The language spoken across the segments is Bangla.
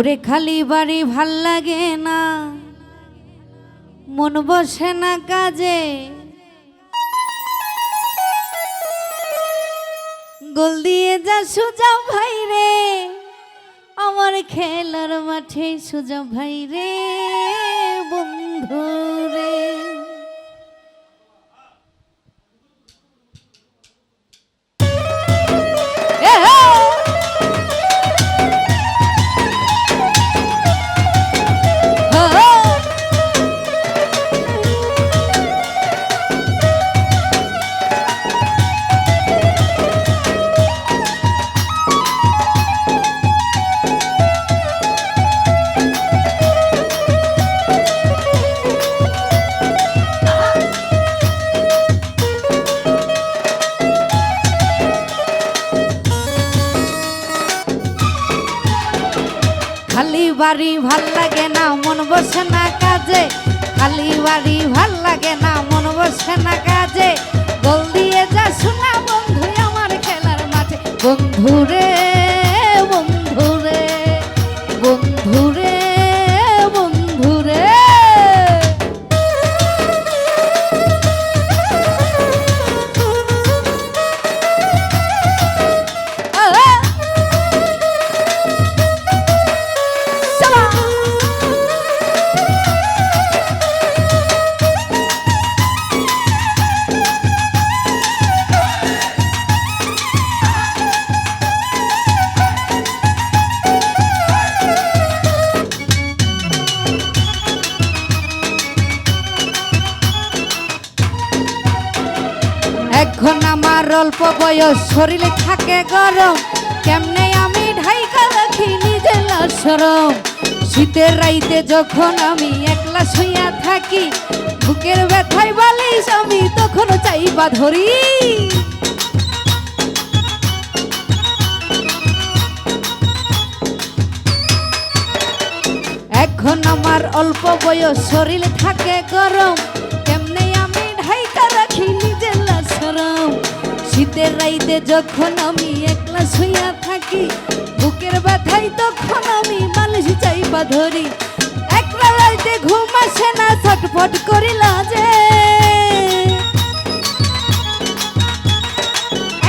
ওরে খালি বাড়ি ভালো লাগে না। মন বসে না কাজে। গোল দিয়ে যা সুজা ভাই রে। আমার খেলার মাঠে সুজা ভাই রে, বন্ধু রে। বাড়ি ভালো লাগে না, মন বসে না কাজে। খালি বাড়ি ভালো লাগে না, মন বসে না কাজে। বল দিয়ে যা শোনা বন্ধু আমার খেলার মাঠে। বন্ধু এখন আমার অল্প বয়স, শরীরে থাকে গরম। কেমনে আমি ঢাইকা রাখি নিজে সরম। শীতের রাইতে যখন আমি একলা শুইয়া থাকি, বুকের ব্যথায় বালিশ আমি তখন চাইবা ধরি। এখন আমার অল্প বয়স, শরীর থাকে গরম। কেমনে আমি ঢাইকা নিজের শীতের রাইতে যখন আমি একলা শুইয়া থাকি, বুকের ব্যথায় তখন আমি বালিশ চাইবা ধরি। একলা রাইতে ঘুম আসে না, ছটফট করিলা যে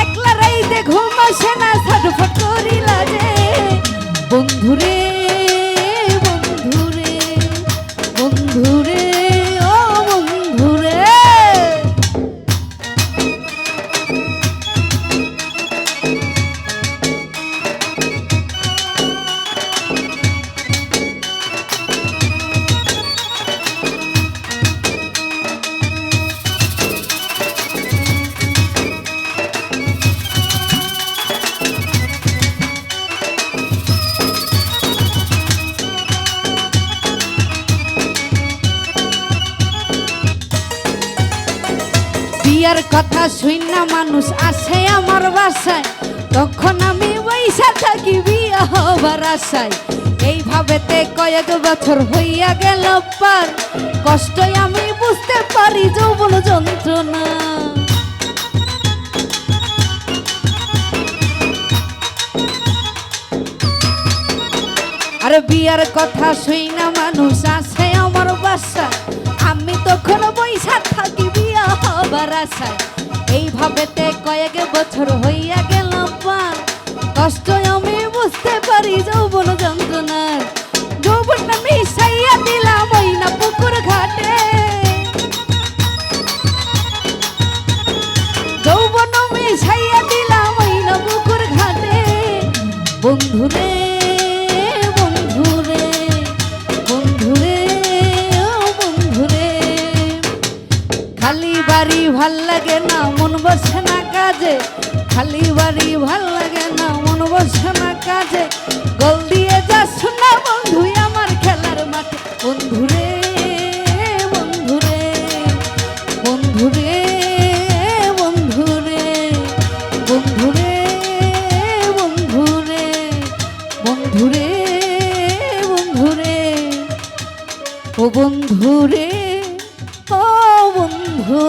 একলা রাইতে ঘুম আসে না, ছটফট করিলা যে বন্ধুরে বিয়ার কথা শুন না মানুষ আসে আমার বাসায়। তখন আমি বৈশা থাকি বিয়া হবার আশায়। এইভাবেতে কয়েক বছর হইয়া গেল পার। কষ্টই আমি বুঝতে পারি যৌবন যন্ত্রণা। আরে বিয়ার কথা শুই না মানুষ আসে আমার বাসা আমি তখন বৈশা হবার আশায় এইভাবেতে কয়েক বছর হইয়া গেল পার। কষ্ট আমি বুঝতে পারি যৌবন যন্ত্রণার। যৌবন আমি সাইয়া দিলাম ওই না পুকুর ঘাটে। যৌবন আমি সাইয়া দিলাম ওই না পুকুর ঘাটে। বন্ধুরে না কাজে। খালি বাড়ি ভালো লাগে না, মন বসে না কাজে। গোল দিয়ে যা শোনা বন্ধু, আমার খেলার মাঠে। বন্ধুরে বন্ধুরে বন্ধুরে বন্ধুরে বন্ধুরে বন্ধুরে বন্ধুরে বন্ধুরে ও বন্ধুরে ও বন্ধু